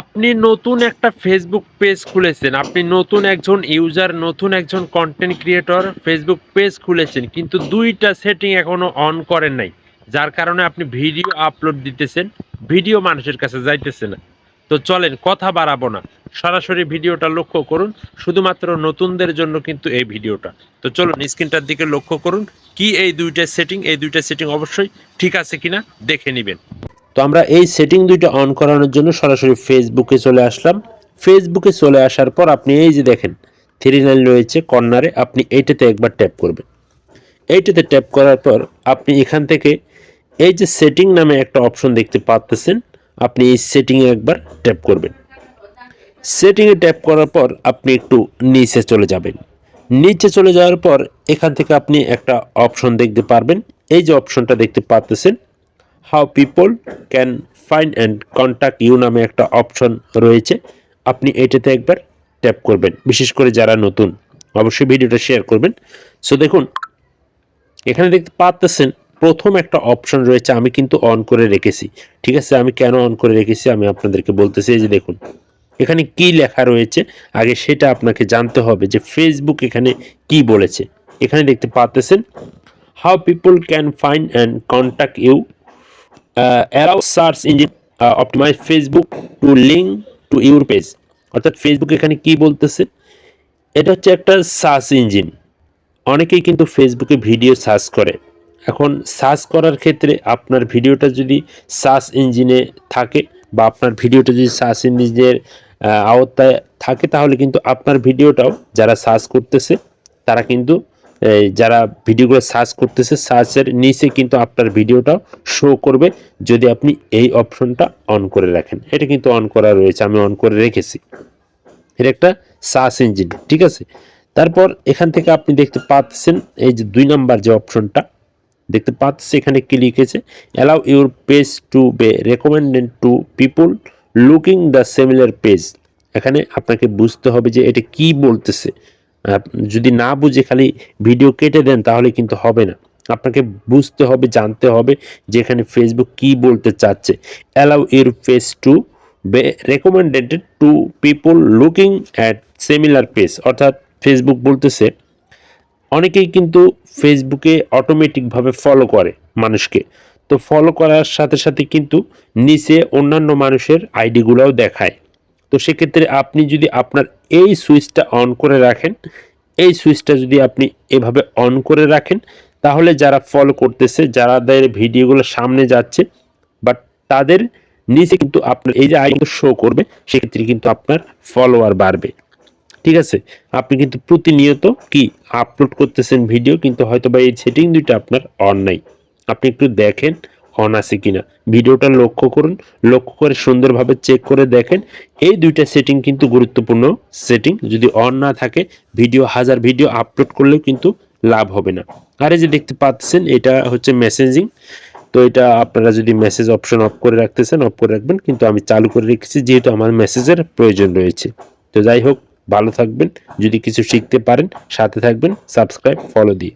আপনি নতুন একটা ফেসবুক পেজ খুলেছেন। আপনি নতুন একজন ইউজার নতুন একজন কন্টেন্ট ক্রিয়েটর ফেসবুক পেজ খুলেছেন, কিন্তু দুইটা সেটিং এখনও অন করেন নাই, যার কারণে আপনি ভিডিও আপলোড দিতেছেন ভিডিও মানুষের কাছে যাইতেছে না। তো চলেন, কথা বাড়াবো না। সরাসরি ভিডিওটা লক্ষ্য করুন, শুধুমাত্র নতুনদের জন্য কিন্তু এই ভিডিওটা তো চলুন স্ক্রিনটার দিকে লক্ষ্য করুন, কি এই দুইটা সেটিং এই দুইটা সেটিং অবশ্যই ঠিক আছে কিনা, দেখে নেবেন। তো আমরা এই সেটিং দুইটা অন করানোর জন্য সরাসরি ফেসবুকে চলে আসলাম। ফেসবুকে চলে আসার পর আপনি এই যে দেখেন থ্রি লাইন রয়েছে কর্নারে, আপনি এইটাতে একবার ট্যাপ করবেন। এইটাতে ট্যাপ করার পর আপনি এখান থেকে এই যে সেটিং নামে একটা অপশন দেখতে পাচ্তেছেন আপনি এই সেটিংয়ে একবার ট্যাপ করবেন। সেটিংয়ে ট্যাপ করার পর আপনি একটু নিচে চলে যাবেন। নিচে চলে যাওয়ার পর এখান থেকে আপনি একটা অপশন দেখতে পারবেন। এই যে অপশনটা দেখতে পাচ্তেছেন how people can find and contact you নামে একটা অপশন রয়েছে। আপনি এটাতে একবার ট্যাপ করবেন। বিশেষ করে যারা নতুন, অবশ্যই ভিডিওটা শেয়ার করবেন। সো দেখুন, এখানে দেখতে পাচ্তেছেন প্রথম একটা অপশন রয়েছে, আমি কিন্তু অন করে রেখেছি। ঠিক আছে, আমি কেন অন করে রেখেছি, আমি আপনাদেরকে বলতেছি, এই যে দেখুন, এখানে কি লেখা রয়েছে, আগে সেটা আপনাকে জানতে হবে যে ফেসবুক এখানে কি বলেছে। এখানে দেখতে পাচ্তেছেন how people can find and contact you allow search engine optimize Facebook to link to your page অর্থাৎ ফেসবুক এখানে কি বলতেছে? এটা হচ্ছে একটা সার্চ ইঞ্জিন অনেকেই কিন্তু ফেসবুকে ভিডিও সার্চ করে। এখন সার্চ করার ক্ষেত্রে আপনার ভিডিওটা যদি সার্চ ইঞ্জিনে থাকে বা আপনার ভিডিওটা যদি সার্চ ইঞ্জিনের আওতায় থাকে, তাহলে কিন্তু আপনার ভিডিওটাও যারা সার্চ করতেছে, তারা কিন্তু যারা ভিডিওগুলো সার্চ করতেছে সার্চের নিচে কিন্তু আপনার ভিডিওটাও শো করবে। যদি আপনি এই অপশনটা অন করে রাখেন, এটা কিন্তু অন করা রয়েছে, আমি অন করে রেখেছি। এটা একটা সার্চ ইঞ্জিন ঠিক আছে? তারপর এখান থেকে আপনি দেখতে পাচ্ছেন, এই যে দুই নাম্বার যে অপশনটা দেখতে পাচ্ছেন এখানে কি লিখেছে? Allow your page to be recommended to people looking the similar page এখানে আপনাকে বুঝতে হবে যে এটা কি বলতেছে। যদি না বুঝে খালি ভিডিও কেটে দেন তাহলে কিন্তু হবে না। আপনাকে বুঝতে হবে, জানতে হবে যে এখানে ফেসবুক কি বলতে চাচ্ছে। Allow your face to recommended to people looking at similar page অর্থাৎ ফেসবুক বলতেছে, অনেকেই কিন্তু ফেসবুকে অটোমেটিকভাবে ফলো করে মানুষকে। তো ফলো করার সাথে সাথে কিন্তু নিচে অন্যান্য মানুষের আইডিগুলোও দেখায়। তো সেক্ষেত্রে আপনি যদি আপনার এই সুইচটা অন করে রাখেন, এই সুইচটা যদি আপনি এভাবে অন করে রাখেন, তাহলে যারা ফলো করতেছে যারা যারাদের ভিডিওগুলো সামনে যাচ্ছে বাট তাদের নিচে কিন্তু আপনার এই যে আইডি শো করবে, সেক্ষেত্রে কিন্তু আপনার ফলোয়ার বাড়বে। ঠিক আছে? আপনি কিন্তু প্রতিনিয়ত কি আপলোড করতেছেন ভিডিও কিন্তু হয়তো বা এই সেটিং দুইটা আপনার অন নাই। আপনি একটু দেখেন অন আছে কিনা। ভিডিওটা লক্ষ্য করুন, লক্ষ্য করে সুন্দরভাবে চেক করে দেখেন। এই দুইটা সেটিং কিন্তু গুরুত্বপূর্ণ সেটিং যদি অন না থাকে ভিডিও হাজার ভিডিও আপলোড করলেও কিন্তু লাভ হবে না। আর এই যে দেখতে পাচ্ছেন, এটা হচ্ছে মেসেজিং তো এটা আপনারা যদি মেসেজ অপশন অফ করে রাখতেছেন অফ করে রাখবেন। কিন্তু আমি চালু করে রেখেছি, যেহেতু আমার মেসেজের প্রয়োজন রয়েছে। তো যাই হোক, ভালো থাকবেন। যদি কিছু শিখতে পারেন, সাথে থাকবেন সাবস্ক্রাইব ফলো দিয়ে।